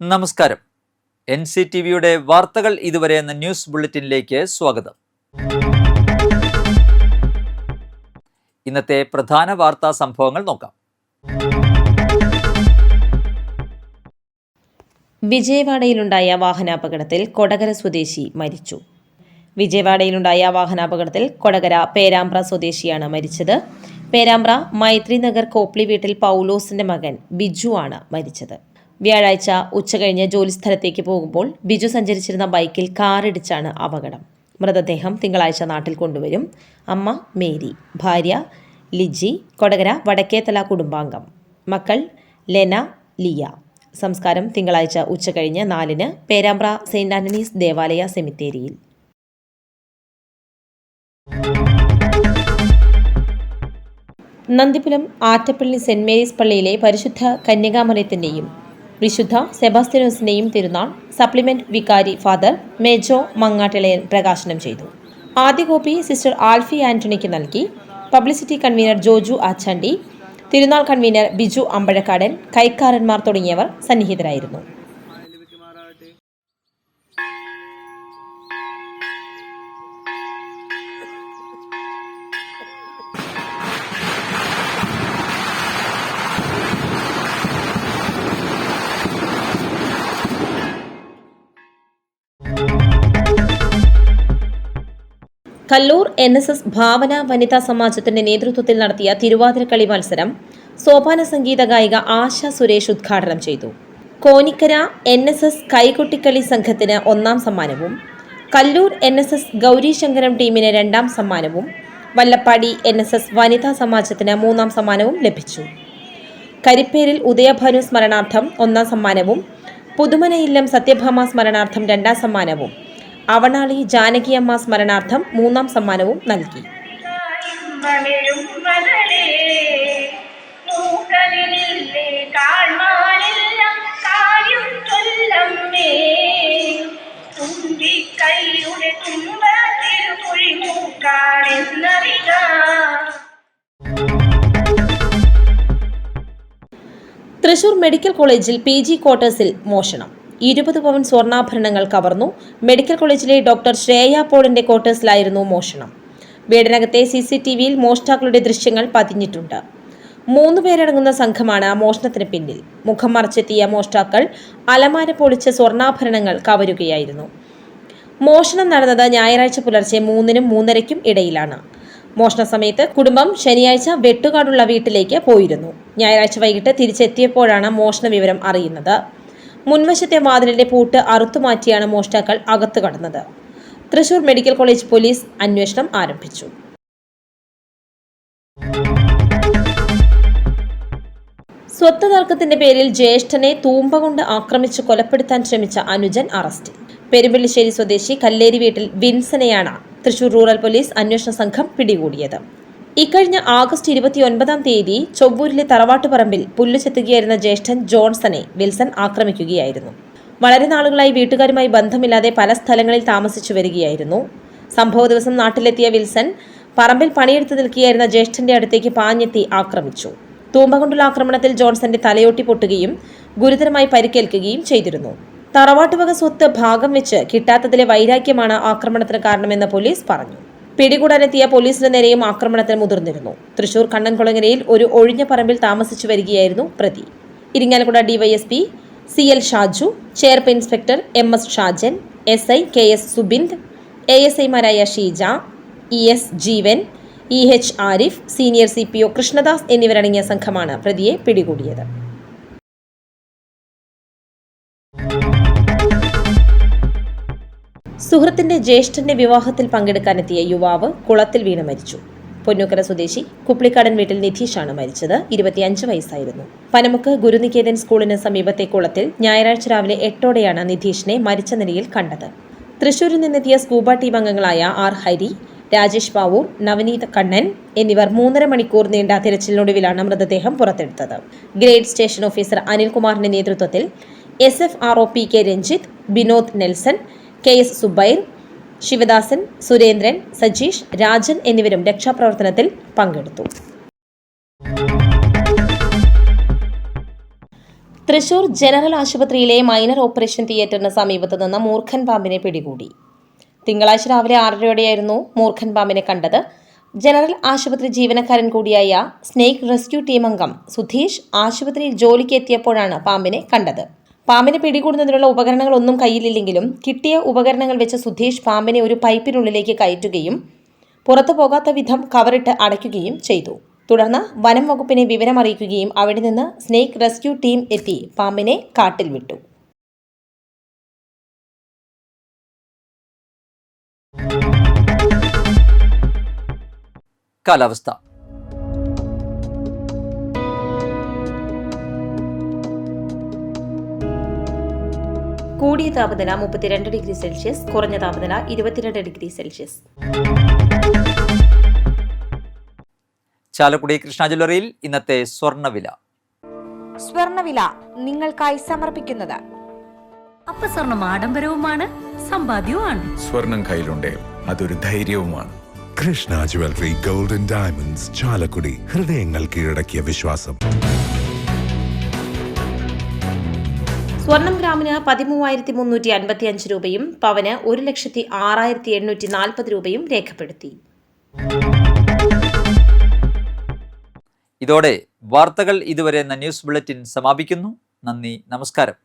നമസ്കാരം. N C T വിയുടെ വാർത്തകൾ ഇതുവരെ എന്ന ന്യൂസ് ബുള്ളറ്റിനിലേക്ക് സ്വാഗതം. ഇന്നത്തെ പ്രധാന വാർത്താ സംഭവങ്ങൾ നോക്കാം. വിജയവാഡയിലുണ്ടായ വാഹനാപകടത്തിൽ കൊടകര സ്വദേശി മരിച്ചു. വിജയവാഡയിലുണ്ടായ വാഹനാപകടത്തിൽ കൊടകര പേരാമ്പ്ര സ്വദേശിയാണ് മരിച്ചത്. പേരാമ്പ്ര മൈത്രി നഗർ കോപ്ലി വീട്ടിൽ പൗലോസിന്റെ മകൻ ബിജു ആണ് മരിച്ചത്. വ്യാഴാഴ്ച ഉച്ചകഴിഞ്ഞ് ജോലിസ്ഥലത്തേക്ക് പോകുമ്പോൾ ബിജു സഞ്ചരിച്ചിരുന്ന ബൈക്കിൽ കാറിടിച്ചാണ് അപകടം. മൃതദേഹം തിങ്കളാഴ്ച നാട്ടിൽ കൊണ്ടുവരും. അമ്മ മേരി ഭാര്യ ലിജി കൊടകര വടക്കേത്തല കുടുംബാംഗം. മക്കൾ ലെന ലിയ. സംസ്കാരം തിങ്കളാഴ്ച ഉച്ചകഴിഞ്ഞ് നാലിന് പേരാമ്പ്ര സെയിന്റ് ആന്റണീസ് ദേവാലയ സെമിത്തേരിയിൽ. നന്ദിപുരം ആറ്റപ്പള്ളി സെന്റ് മേരീസ് പള്ളിയിലെ പരിശുദ്ധ കന്യകാമലയത്തിന്റെയും വിശുദ്ധ സെബാസ്ത്യനോസിന്റെയും തിരുനാൾ സപ്ലിമെന്റ് വികാരി ഫാദർ മേജോ മങ്ങാട്ടിളയൻ പ്രകാശനം ചെയ്തു. ആദ്യ കോപ്പി സിസ്റ്റർ ആൽഫി ആന്റണിക്ക് നൽകി. Publicity convener Joju Achandi. തിരുനാൾ കൺവീനർ ബിജു അമ്പഴക്കാടൻ കൈക്കാരന്മാർ തുടങ്ങിയവർ സന്നിഹിതരായിരുന്നു. Kallur N S S Bhavana വനിതാ സമാജത്തിന്റെ നേതൃത്വത്തിൽ നടത്തിയ തിരുവാതിരക്കളി മത്സരം സോപാന സംഗീത ഗായിക ആശ സുരേഷ് ഉദ്ഘാടനം ചെയ്തു. കോനിക്കര എൻ എസ് എസ് കൈകൊട്ടിക്കളി സംഘത്തിന് ഒന്നാം സമ്മാനവും Kallur N S S Gowrishankaram ടീമിന് രണ്ടാം സമ്മാനവും വല്ലപ്പാടി എൻ എസ് എസ് വനിതാ സമാജത്തിന് മൂന്നാം സമ്മാനവും ലഭിച്ചു. കരിപ്പേരിൽ ഉദയഭാനു സ്മരണാർത്ഥം ഒന്നാം സമ്മാനവും പുതുമനയില്ലം സത്യഭാമ സ്മരണാർത്ഥം രണ്ടാം സമ്മാനവും അവണാളി ജാനകിയമ്മ സ്മരണാർത്ഥം മൂന്നാം സമ്മാനവും നൽകി. തൃശൂർ മെഡിക്കൽ കോളേജിൽ പി ജി ക്വാർട്ടേഴ്സിൽ മോഷണം. ഇരുപത് പവൻ സ്വർണാഭരണങ്ങൾ കവർന്നു. മെഡിക്കൽ കോളേജിലെ ഡോക്ടർ ശ്രേയ പോളിന്റെ ക്വാർട്ടേഴ്സിലായിരുന്നു മോഷണം. വീടിനകത്തെ സി സി ടി വിയിൽ മോഷ്ടാക്കളുടെ ദൃശ്യങ്ങൾ പതിഞ്ഞിട്ടുണ്ട്. മൂന്ന് പേരടങ്ങുന്ന സംഘമാണ് മോഷണത്തിന് പിന്നിൽ. മുഖം മറച്ചെത്തിയ മോഷ്ടാക്കൾ അലമാര പൊളിച്ച് സ്വർണാഭരണങ്ങൾ കവരുകയായിരുന്നു. മോഷണം നടന്നത് ഞായറാഴ്ച പുലർച്ചെ മൂന്നിനും മൂന്നരയ്ക്കും ഇടയിലാണ്. മോഷണ സമയത്ത് കുടുംബം ശനിയാഴ്ച വെട്ടുകാടുള്ള വീട്ടിലേക്ക് പോയിരുന്നു. ഞായറാഴ്ച വൈകിട്ട് തിരിച്ചെത്തിയപ്പോഴാണ് മോഷണ വിവരം അറിയുന്നത്. മുൻവശത്തെ വാതിലിന്റെ പൂട്ട് അറുത്തുമാറ്റിയാണ് മോഷ്ടാക്കൾ അകത്തു കടന്നത്. തൃശൂർ മെഡിക്കൽ കോളേജ് പോലീസ് അന്വേഷണം ആരംഭിച്ചു. സ്വത്ത് തർക്കത്തിന്റെ പേരിൽ ജ്യേഷ്ഠനെ തൂമ്പ കൊണ്ട് ആക്രമിച്ച് കൊലപ്പെടുത്താൻ ശ്രമിച്ച അനുജൻ അറസ്റ്റ്. പെരുമ്പള്ളിശ്ശേരി സ്വദേശി കല്ലേരി വീട്ടിൽ വിൻസനെയാണ് തൃശൂർ റൂറൽ പോലീസ് അന്വേഷണ സംഘം പിടികൂടിയത്. ഇക്കഴിഞ്ഞ ആഗസ്റ്റ് ഇരുപത്തിയൊൻപതാം തീയതി ചൊവ്വൂരിലെ തറവാട്ടുപറമ്പിൽ പുല്ലു ചെത്തുകയായിരുന്ന ജ്യേഷ്ഠൻ ജോൺസനെ വിൽസൺ ആക്രമിക്കുകയായിരുന്നു. വളരെ നാളുകളായി വീട്ടുകാരുമായി ബന്ധമില്ലാതെ പല സ്ഥലങ്ങളിൽ താമസിച്ചു വരികയായിരുന്നു. സംഭവ ദിവസം നാട്ടിലെത്തിയ വിൽസൺ പറമ്പിൽ പണിയെടുത്ത് നിൽക്കുകയായിരുന്ന ജ്യേഷ്ഠന്റെ അടുത്തേക്ക് പാഞ്ഞെത്തി ആക്രമിച്ചു. തൂമ്പ കൊണ്ടുള്ള ആക്രമണത്തിൽ ജോൺസന്റെ തലയോട്ടി പൊട്ടുകയും ഗുരുതരമായി പരിക്കേൽക്കുകയും ചെയ്തിരുന്നു. തറവാട്ടുവക സ്വത്ത് ഭാഗം വെച്ച് കിട്ടാത്തതിലെ വൈരാഗ്യമാണ് ആക്രമണത്തിന് കാരണമെന്ന് പോലീസ് പറഞ്ഞു. പിടികൂടാനെത്തിയ പോലീസിന് നേരെയും ആക്രമണത്തിന് മുതിർന്നിരുന്നു. തൃശൂർ കണ്ണൻകുളങ്ങരയിൽ ഒരു ഒഴിഞ്ഞ പറമ്പിൽ താമസിച്ചു വരികയായിരുന്നു പ്രതി. Irinjalakuda DYSP C L Shaju ചെയർപ്പ് inspector M S Shajan S I K S Subind A S ഐമാരായ Sheeja E S Jeevan E H Arif senior C P O Krishnadas എന്നിവരടങ്ങിയ സംഘമാണ് പ്രതിയെ പിടികൂടിയത്. സുഹൃത്തിന്റെ ജ്യേഷ്ഠന്റെ വിവാഹത്തിൽ പങ്കെടുക്കാനെത്തിയ യുവാവ് കുളത്തിൽ വീണ് മരിച്ചു. പൊന്നൂക്കര സ്വദേശി കുപ്ലിക്കാടൻ വീട്ടിൽ നിധീഷാണ് മരിച്ചത്. ഇരുപത്തിയഞ്ച് വയസ്സായിരുന്നു. പനമുക്ക് ഗുരുനികേതൻ സ്കൂളിന് സമീപത്തെ കുളത്തിൽ ഞായറാഴ്ച രാവിലെ എട്ടോടെയാണ് നിധീഷിനെ മരിച്ച നിലയിൽ കണ്ടത്. തൃശൂരിൽ നിന്നെത്തിയ സ്കൂബ ടീം അംഗങ്ങളായ ആർ ഹരി രാജേഷ് ബാവൂർ നവനീത് കണ്ണൻ എന്നിവർ മൂന്നര മണിക്കൂർ നീണ്ട തിരച്ചിലിനൊടുവിലാണ് മൃതദേഹം പുറത്തെടുത്തത്. ഗ്രേഡ് സ്റ്റേഷൻ ഓഫീസർ അനിൽകുമാറിന്റെ നേതൃത്വത്തിൽ S F R O P K Ranjith Binod Nelson K S Subair Sivadasan Surendran Sajeesh Rajan എന്നിവരും രക്ഷാപ്രവർത്തനത്തിൽ പങ്കെടുത്തു. തൃശൂർ ജനറൽ ആശുപത്രിയിലെ മൈനർ ഓപ്പറേഷൻ തിയേറ്ററിന് സമീപത്ത് നിന്ന് മൂർഖൻ പാമ്പിനെ പിടികൂടി. തിങ്കളാഴ്ച രാവിലെ ആറരയോടെയായിരുന്നു മൂർഖൻ പാമ്പിനെ കണ്ടത്. ജനറൽ ആശുപത്രി ജീവനക്കാരൻ കൂടിയായ സ്നേക് റെസ്ക്യൂ ടീം അംഗം സുധീഷ് ആശുപത്രിയിൽ ജോലിക്ക് എത്തിയപ്പോഴാണ് പാമ്പിനെ കണ്ടത്. പാമ്പിനെ പിടികൂടുന്നതിനുള്ള ഉപകരണങ്ങളൊന്നും കയ്യിലില്ലെങ്കിലും കിട്ടിയ ഉപകരണങ്ങൾ വെച്ച് സുധീഷ് പാമ്പിനെ ഒരു പൈപ്പിനുള്ളിലേക്ക് കയറ്റുകയും പുറത്തു പോകാത്ത വിധം കവറിട്ട് അടയ്ക്കുകയും ചെയ്തു. തുടർന്ന് വനം വകുപ്പിനെ വിവരമറിയിക്കുകയും അവിടെ നിന്ന് സ്നേക്ക് റെസ്ക്യൂ ടീം എത്തി പാമ്പിനെ കാട്ടിൽ വിട്ടു. കാലാവസ്ഥ. കൂടിയ താപനില മുപ്പത്തിരണ്ട് ഡിഗ്രി സെൽഷ്യസ് കുറഞ്ഞ താപനില ഇരുപത്തിരണ്ട് ഡിഗ്രി സെൽഷ്യസ്. ചാലക്കുടി കൃഷ്ണ ജ്വല്ലറിയിൽ ഇന്നത്തെ സ്വർണവില സ്വർണവില നിങ്ങൾക്കായി സമർപ്പിക്കുന്നത്. അപ്പ സ്വർണം ആഡംബരവുമാണ് സമ്പാദ്യവുമാണ്. സ്വർണം കയ്യിലുണ്ടേ അതൊരു ധൈര്യവുമാണ്. Krishna jewellery golden diamonds Chalakudy. ഹൃദയങ്ങൾ കീഴടക്കിയ വിശ്വാസം. സ്വർണം ഗ്രാമിന് പതിമൂവായിരത്തി മുന്നൂറ്റി അൻപത്തി അഞ്ച് രൂപയും പവന് ഒരു ലക്ഷത്തി ആറായിരത്തി എണ്ണൂറ്റി നാൽപ്പത് രൂപയും രേഖപ്പെടുത്തി. ഇതോടെ വാർത്തകൾ ഇതുവരെ എന്ന ന്യൂസ് ബുള്ളറ്റിൻ സമാപിക്കുന്നു. നന്ദി നമസ്കാരം.